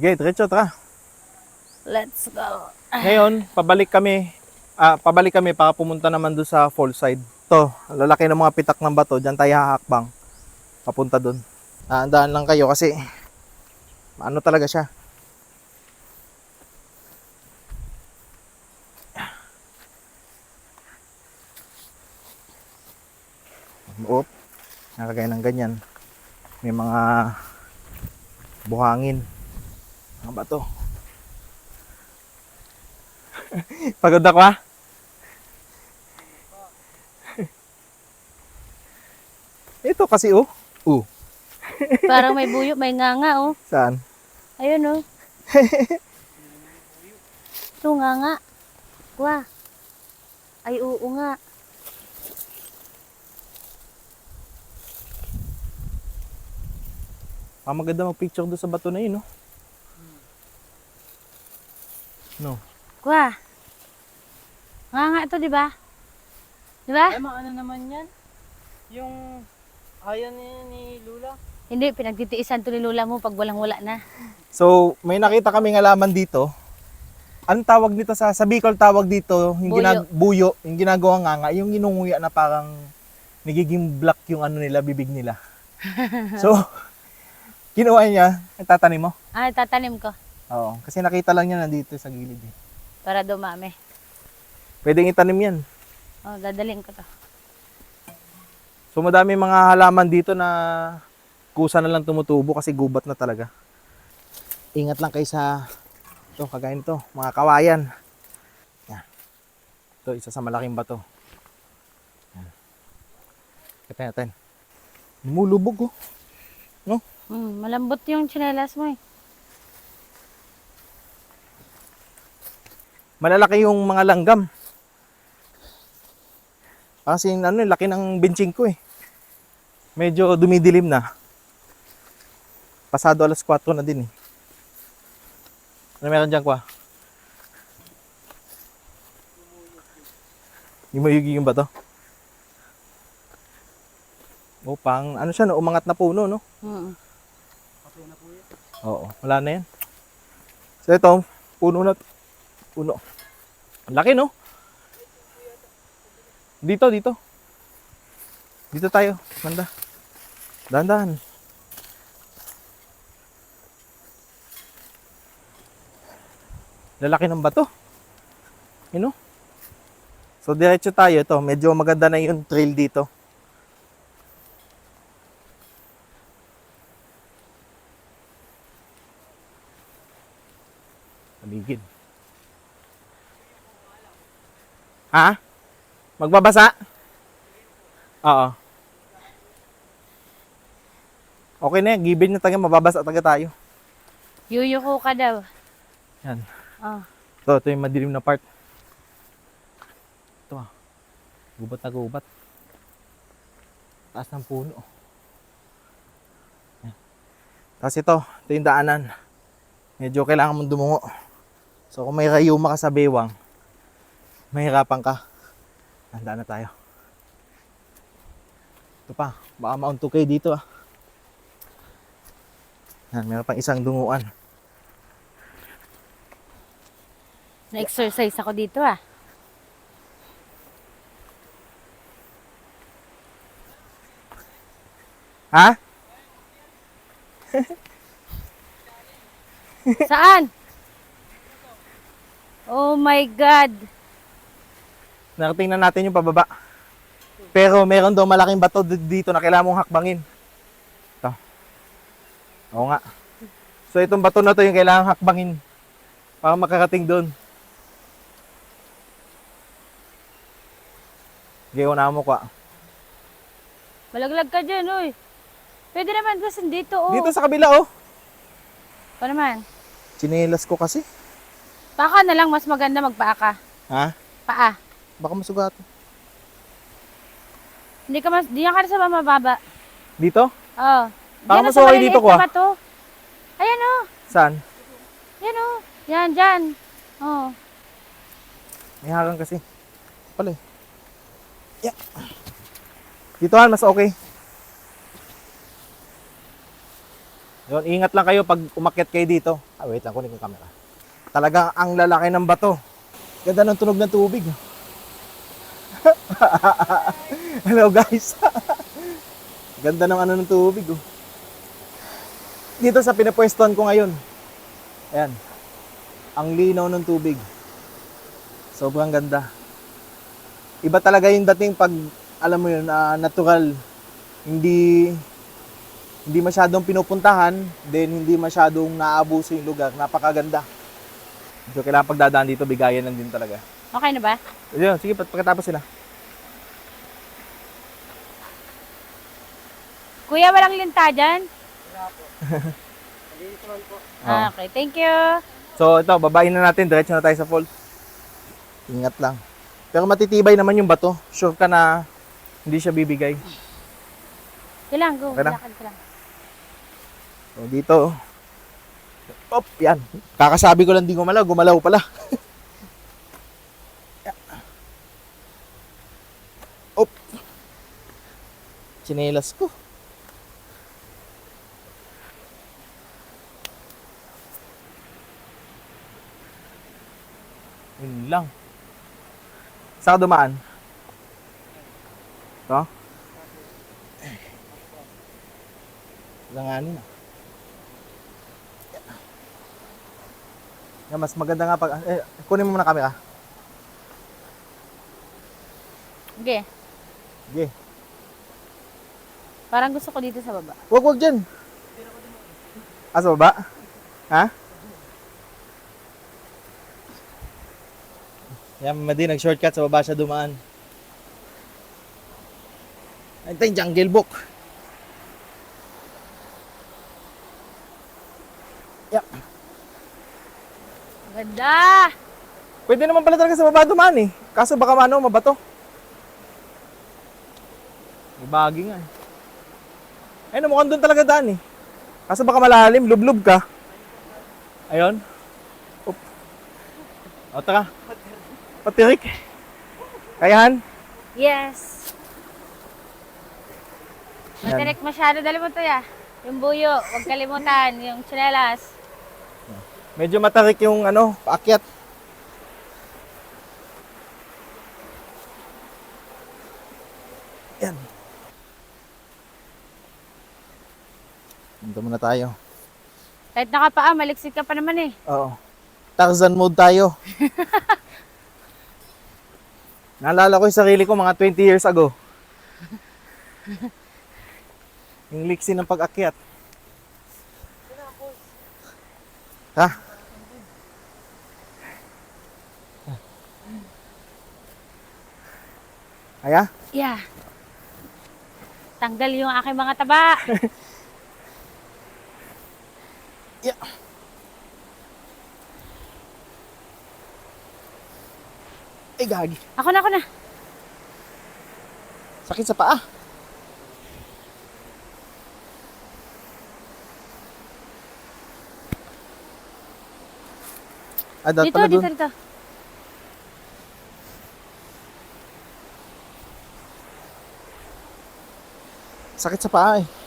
Okay, diretso, tara. Let's go. Ngayon, pabalik kami. Ah, pabalik kami para pumunta naman doon sa fall side. To, lalaki ng mga pitak ng bato, diyan tayo hahakbang. Papunta doon. Naandaan lang kayo kasi ano talaga siya. Oop. Nakagaya ng ganyan. May mga buhangin. Mga bato. Pagod ako ha? Ito kasi oh. Uh, Parang may buyo, may nganga oh. saan? Ayun oh. Ito nganga. Kwa. Ay oo nga. Ah, maganda mag-picture doon sa bato na yun, no? No. Kwa. Nganga ito, di ba? Di ba? Ay, ano naman yan? Yung ayan ni, ni Lula. Hindi, pinagtitiisan to ni Lola mo pag walang wala na. So, may nakita kaming alaman dito. Anong tawag dito sa, sa Bicol tawag dito, yung Buyo. ginag, buyo, yung ginagawa nga nga, yung ginunguya na parang nagiging black yung ano nila, bibig nila. so, kinuha niya, tatanim mo. Ah, tatanim ko. Oo, kasi nakita lang niya nandito sa gilid. Eh. Para dumami. Pwedeng itanim yan. Oh, dadalhin ko to. So madami mga halaman dito na kusa na lang tumutubo kasi gubat na talaga. Ingat lang kayo sa ito, kagaya nito, mga kawayan. Yan. Ito, isa sa malaking bato. Yan. Kita natin. Lumulubog oh. Hmm, malambot yung tsinelas mo eh. Malalaki yung mga langgam. Kasi ano, laki ng benching ko eh. Medyo dumidilim na. Pasado alas 4 na din eh. Ano meron dyan, kwa? Yung mayugi yung bato? O, pang, ano siya, no? umangat na puno, no? Hmm. Oo, wala na yan. So ito, puno na. Puno. Ang laki, no? Dito, dito. Dito tayo. Manda. Dahan-dahan. Lalaki ng bato. You know? So, diretso tayo. Ito, medyo maganda na yung trail dito. Paligid. Ha? Magbabasa? Oo. Okay na yan. Given na tayo. Mababasa taga tayo. Yuyuko ka daw. Yan. Oh. Ito, ito yung madilim na part. Ito ah. Gubat na gubat. Taas ng puno. Yan. Tapos ito, ito yung daanan. Medyo kailangan mong dumungo. So kung may rayuma ka sa bewang, mahirapan ka. Handa na tayo. Ito pa, baka maunto kayo dito ah. Yan, meron pang isang dunguan. Na-exercise ako dito ah. Ha? Saan? Oh my God. Narating na natin yung pababa. Pero meron daw malaking bato dito na kailangan mong hakbangin. Ito. Oo nga. So itong bato na to yung kailangan hakbangin para makarating doon. Gayon na mo kwa. Malaglag ka dyan, oy. Pwede naman kasi dito, oh. Dito sa kabila oh. Pa naman. Chinelas ko kasi. Paka na lang, mas maganda magpaa ka. Ha? Paa. Baka masugat. Hindi ka mas, diyan ka na sa mababa. Dito? Oh. Baka Diyan na sa masuway maliliit dito ko, na ah. bato. Ayan, oh. Saan? Yan, oh. Yan, dyan. Oh. May harang kasi. Pala eh. Yeah. Dito han, mas okay. Yun, ingat lang kayo pag umakyat kayo dito. Ah, wait lang, kunin ko yung camera. Talagang ang lalaki ng bato. Ganda ng tunog ng tubig. Hello guys. Ganda ng ano ng tubig. Oh. Dito sa pinapwestuhan ko ngayon. Ayan. Ang linaw ng tubig. Sobrang ganda. Iba talaga yung dating pag, alam mo yun, ah, natural. Hindi hindi masyadong pinupuntahan, then hindi masyadong naabuso yung lugar. Napakaganda. So, kailangan pagdadaan dito, bigayan lang din talaga. Okay na ba? Yun, sige, pag- pagkatapos sila. Kuya, walang linta dyan? Malinis naman po. Ah, okay, thank you. So, ito, babayin na natin. Diretso na tayo sa falls. Ingat lang. Pero matitibay naman yung bato. Sure ka na hindi siya bibigay. Kailang, go. Okay na? Lakad ka lang. So, dito. Op, yan. Kakasabi ko lang di gumalaw. Gumalaw pala. Op. Chinelas ko. Yun lang. Saan ka dumaan? Ito? Langanin ah. Yan, mas maganda nga pag... Eh, kunin mo muna camera. Okay. Sige. Parang gusto ko dito sa baba. Wag, wag dyan. Ah, sa baba? Ha? Yan, madi, nag-shortcut sa baba siya dumaan. Ito yung jungle book. Yep. Ganda! Pwede naman pala talaga sa baba dumaan eh. Kaso baka ano, mabato. May bagi nga eh. Ayun, mukhang doon talaga daan eh. Kaso baka malalim, lublub ka. Ayun. Oop. O, tara. Patirik. Kayahan? Yes! Yan. Matirik masyado. Dali mo to ya. Yung buyo, huwag kalimutan. Yung tsinelas. Medyo matarik yung ano, paakyat. Yan. Dito muna tayo. Kahit nakapaa, maliksik ka pa naman eh. Oo. Tarzan mode tayo. Naalala ko yung sarili ko mga 20 years ago. yung liksi ng pag-akyat. Ha? Aya? Yeah. Tanggal yung aking mga taba. Yeah. Eh, gagi. Ako na, ako na. Sakit sa paa. Ah, Dito, dito, dun. dito. Sakit sa paa eh.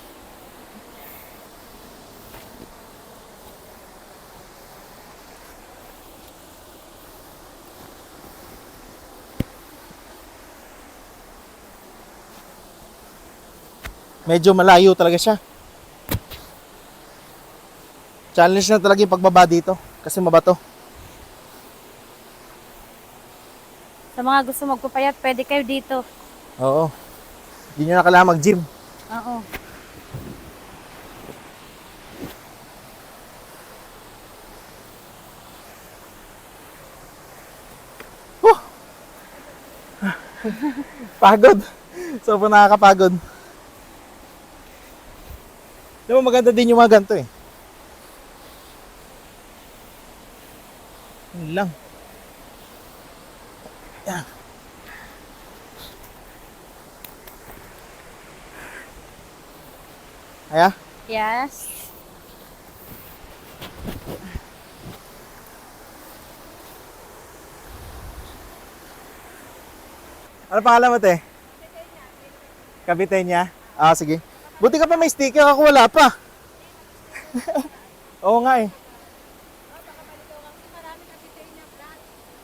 Medyo malayo talaga siya. Challenge na talaga yung pagbaba dito kasi mabato. Sa mga gusto magpapayat, pwede kayo dito. Oo. Hindi nyo na kailangan mag-gym. Oo. Pagod. Sobrang nakakapagod. Di ba maganda din yung mga ganito eh. Yun lang. Yan. Aya? Yes. Ano pangalan mo, te? Kapitenya. Ah, sige. Buti ka pa may sticker, ako wala pa. Oo nga eh.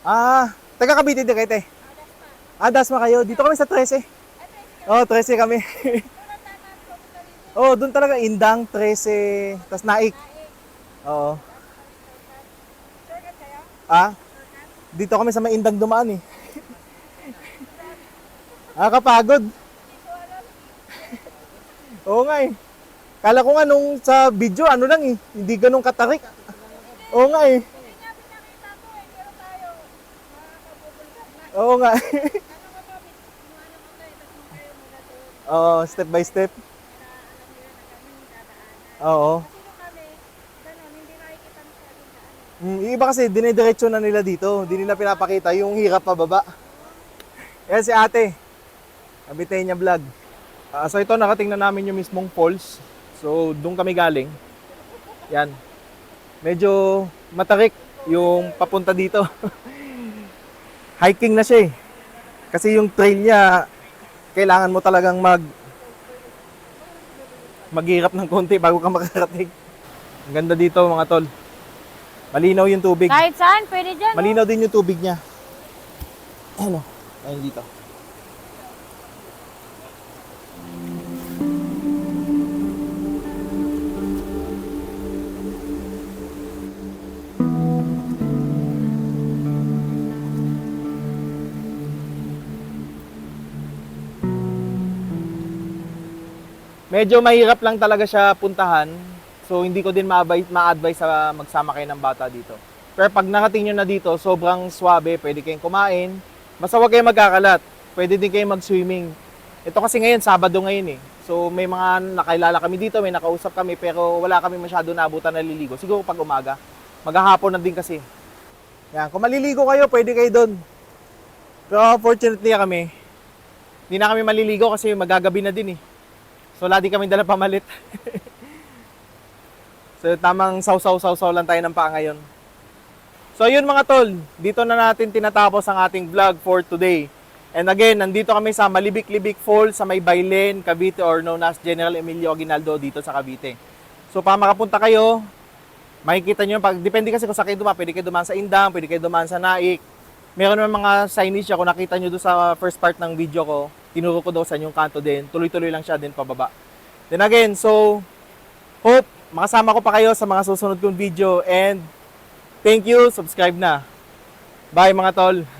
Ah, taga Cavite din kayo, te. Ah, Dasma kayo. Dito kami sa 13. Oo, oh, 13 kami. Oh, doon talaga Indang, 13, tas Naik. Oo. Ah? Dito kami sa may Indang dumaan eh. ah, kapagod. Oo nga eh. Kala ko nga nung sa video, ano lang eh, hindi ganun katarik. Oo nga eh. Oo nga. Oo, step by step. Oo. Mm, iba kasi dinidiretso na nila dito. Hindi nila pinapakita yung hirap pababa. Yan si ate. Kabitay niya vlog. Ah, so ito nakatingnan namin yung mismong falls. So doon kami galing. Yan. Medyo matarik yung papunta dito. Hiking na siya eh. Kasi yung trail niya kailangan mo talagang mag maghirap ng konti bago ka makarating. Ang ganda dito mga tol. Malinaw yung tubig. Kahit saan, pwede dyan. Malinaw din yung tubig niya. Ano? Ayun dito. Medyo mahirap lang talaga siya puntahan. So hindi ko din ma-advise, sa magsama kayo ng bata dito. Pero pag nakating nyo na dito, sobrang swabe, pwede kayong kumain. Basta huwag kayong magkakalat. Pwede din kayong mag-swimming. Ito kasi ngayon, Sabado ngayon eh. So may mga nakilala kami dito, may nakausap kami, pero wala kami masyado naabutan na liligo. Siguro pag umaga. Maghahapon na din kasi. Yan, kung maliligo kayo, pwede kayo doon. Pero fortunately kami, hindi na kami maliligo kasi magagabi na din eh. So wala din kami dala pamalit. so tamang saw-saw-saw-saw lang tayo ng paa ngayon. So yun mga tol, dito na natin tinatapos ang ating vlog for today. And again, nandito kami sa Malibik-Libik Falls sa may Bailen, Cavite or known as General Emilio Aguinaldo dito sa Cavite. So para makapunta kayo, makikita nyo, pag, depende kasi kung sa kayo dumaan, pwede kayo dumaan sa Indang, pwede kayo dumaan sa Naik. Meron naman mga signage kung nakita nyo doon sa first part ng video ko, tinuro ko daw sa inyong kanto din, tuloy-tuloy lang siya din pababa. Then again, so, hope makasama ko pa kayo sa mga susunod kong video and thank you, subscribe na. Bye mga tol!